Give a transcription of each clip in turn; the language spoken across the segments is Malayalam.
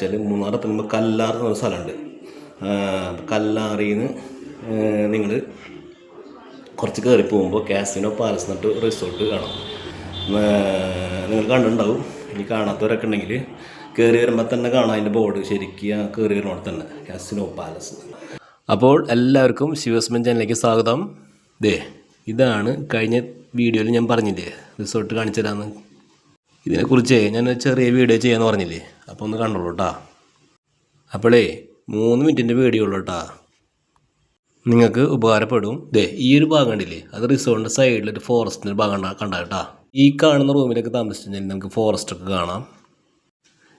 വെച്ചാൽ മൂന്നാർ എത്തുമ്പോൾ കല്ലാർ എന്ന് പറഞ്ഞ സ്ഥലമുണ്ട്. കല്ലാറിന്ന് നിങ്ങൾ കുറച്ച് കയറി പോകുമ്പോൾ കാസിനോ പാലസ് എന്നിട്ട് റിസോർട്ട് കാണാം. നിങ്ങൾ കണ്ടിട്ടുണ്ടാവും. ഇനി കാണാത്തവരൊക്കെ ഉണ്ടെങ്കിൽ കയറി വരുമ്പോൾ തന്നെ കാണാം അതിന്റെ ബോർഡ് ശരിക്കും കയറി വരുന്നോടെ തന്നെ. Casino palace. അപ്പോൾ എല്ലാവർക്കും ശിവസ്മൻ ചാനലിലേക്ക് സ്വാഗതം. ദേ ഇതാണ് കഴിഞ്ഞ വീഡിയോയിൽ ഞാൻ പറഞ്ഞില്ലേ റിസോർട്ട് കാണിച്ചു തരാമെന്ന് ഇതിനെക്കുറിച്ച് ഞാൻ ചെറിയ വീഡിയോ ചെയ്യാന്ന് പറഞ്ഞില്ലേ? അപ്പോൾ ഒന്ന് കണ്ടോളൂ കേട്ടാ അപ്പോഴേ മൂന്ന് മിനിറ്റിന്റെ വീഡിയോ ഉള്ളൂ കേട്ടാ നിങ്ങൾക്ക് ഉപകാരപ്പെടും. ദേ ഈ ഒരു ഭാഗം കണ്ടില്ലേ? അത് റിസോർട്ടിന്റെ സൈഡിൽ ഒരു ഫോറസ്റ്റിന്റെ ഭാഗം കണ്ടാ കേട്ടാ ഈ കാണുന്ന റൂമിലൊക്കെ താമസിച്ചിട്ടുണ്ടെങ്കിൽ നമുക്ക് ഫോറസ്റ്റ് ഒക്കെ കാണാം.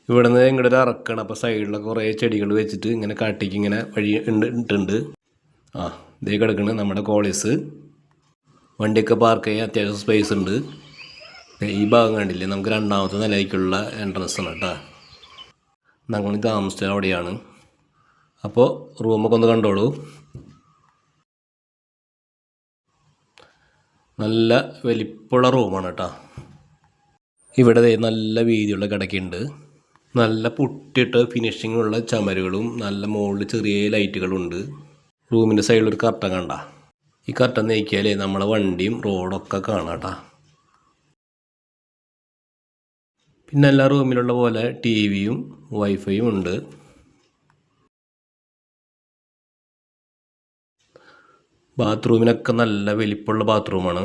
ഇവിടെ നിന്ന് ഇങ്ങോട്ട് ഒരു ഇറക്കണം അപ്പോൾ സൈഡിലൊക്കെ കുറേ ചെടികൾ വെച്ചിട്ട് ഇങ്ങനെ കാട്ടിക്ക് ഇങ്ങനെ വഴി ഉണ്ട് ഇട്ടുണ്ട് ആ ഇതേ കിടക്കുന്നത് നമ്മുടെ കോളേജ്. വണ്ടിയൊക്കെ പാർക്ക് ചെയ്യാൻ അത്യാവശ്യം സ്പേസ് ഉണ്ട്. ഈ ഭാഗം കണ്ടില്ലേ? നമുക്ക് രണ്ടാമത്തെ നിലയ്ക്കുള്ള ആണ് കേട്ടോ. ഞങ്ങൾ താമസിച്ചത് അവിടെയാണ്. അപ്പോൾ റൂമൊക്കെ ഒന്ന് കണ്ടോളൂ. നല്ല വലിപ്പമുള്ള റൂമാണ് കേട്ടോ. ഇവിടെ നല്ല വീതിയുള്ള കിടക്കുണ്ട് നല്ല പുട്ടിട്ട് ഫിനിഷിങ്ങുള്ള ചമരുകളും നല്ല മുകളിൽ ചെറിയ ലൈറ്റുകളുണ്ട് റൂമിന്റെ സൈഡിൽ ഒരു കർട്ടൻ കണ്ട. ഈ കർട്ടൻ നീക്കിയാലേ നമ്മളെ വണ്ടിയും റോഡൊക്കെ കാണാം കേട്ടോ. പിന്നെ എല്ലാ റൂമിലുള്ള പോലെ ടി വിയും വൈഫൈയും ഉണ്ട്. ബാത്റൂമിനൊക്കെ നല്ല വലിപ്പമുള്ള ബാത്റൂമാണ്.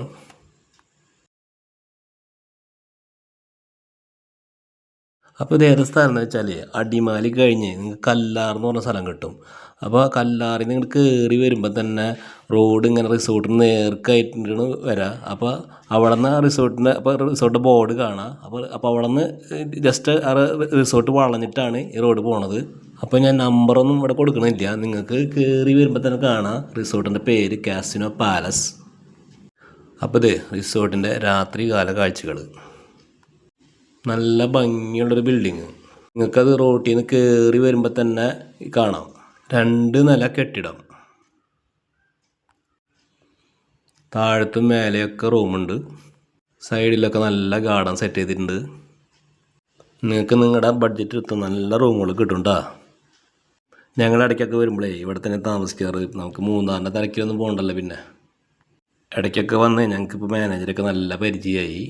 അപ്പോൾ ഇത് ഏത് സ്ഥലം എന്ന് വെച്ചാൽ അടിമാലി കഴിഞ്ഞ് നിങ്ങൾക്ക് കല്ലാർ എന്ന് പറഞ്ഞ സ്ഥലം കിട്ടും. അപ്പോൾ കല്ലാറിൽ നിങ്ങൾ കയറി വരുമ്പോൾ തന്നെ റോഡ് ഇങ്ങനെ റിസോർട്ടിന് നേർക്കായിട്ടാണ് വരാം. അപ്പോൾ അവിടെ നിന്ന് റിസോർട്ടിന്റെ അപ്പോൾ റിസോർട്ട് ബോർഡ് കാണാം. അപ്പോൾ അപ്പോൾ അവിടെ നിന്ന് ജസ്റ്റ് ആ റിസോർട്ട് വളഞ്ഞിട്ടാണ് ഈ റോഡ് പോണത്. അപ്പോൾ ഞാൻ നമ്പറൊന്നും ഇവിടെ കൊടുക്കണില്ല. നിങ്ങൾക്ക് കയറി വരുമ്പോൾ തന്നെ കാണാം. റിസോർട്ടിന്റെ പേര് കാസിനോ പാലസ്. അപ്പോൾ ഇത് റിസോർട്ടിന്റെ രാത്രി കാല കാഴ്ചകൾ നല്ല ഭംഗിയുള്ളൊരു ബിൽഡിങ് നിങ്ങൾക്കത് റോട്ടിൽ നിന്ന് കയറി വരുമ്പോൾ തന്നെ കാണാം. രണ്ട് നില കെട്ടിടം. താഴത്തും മേലെയൊക്കെ റൂമുണ്ട്. സൈഡിലൊക്കെ നല്ല ഗാർഡൻ സെറ്റ് ചെയ്തിട്ടുണ്ട്. നിങ്ങൾക്ക് നിങ്ങളുടെ ബഡ്ജറ്റ് എടുത്ത് നല്ല റൂമുകൾ കിട്ടും കേട്ടോ ഇടയ്ക്കൊക്കെ വരുമ്പോഴേ ഇവിടെ തന്നെ താമസിക്കാറ്. നമുക്ക് മൂന്നാറിന്റെ തിരക്കിലൊന്നും പോകണ്ടല്ലോ പിന്നെ. ഇടയ്ക്കൊക്കെ വന്ന് ഞങ്ങൾക്കിപ്പോൾ മാനേജറൊക്കെ നല്ല പരിചയമായി.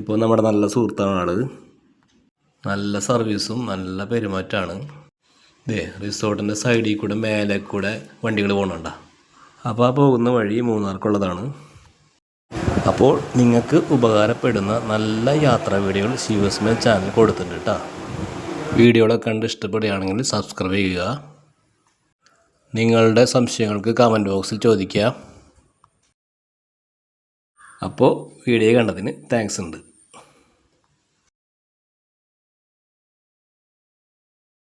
ഇപ്പോൾ നമ്മുടെ നല്ല സുഹൃത്താണ് നല്ല സർവീസും നല്ല പെരുമാറ്റമാണ്. ദേ റിസോർട്ടിന്റെ സൈഡിൽ കൂടെ മേലെ കൂടെ വണ്ടികൾ പോകണുണ്ട അപ്പോൾ ആ പോകുന്ന വഴി മൂന്നാർക്കുള്ളതാണ്. അപ്പോൾ നിങ്ങൾക്ക് ഉപകാരപ്പെടുന്ന നല്ല യാത്രാ വീഡിയോകൾ ശിവസ്മ ചാനൽ കൊടുത്തിട്ടുണ്ട് കേട്ടോ വീഡിയോകളൊക്കെ കണ്ട് ഇഷ്ടപ്പെടുകയാണെങ്കിൽ സബ്സ്ക്രൈബ് ചെയ്യുക. നിങ്ങളുടെ സംശയങ്ങൾക്ക് കമന്റ് ബോക്സിൽ ചോദിക്കുക. അപ്പോൾ വീഡിയോ കണ്ടതിന് താങ്ക്സ് ഉണ്ട്.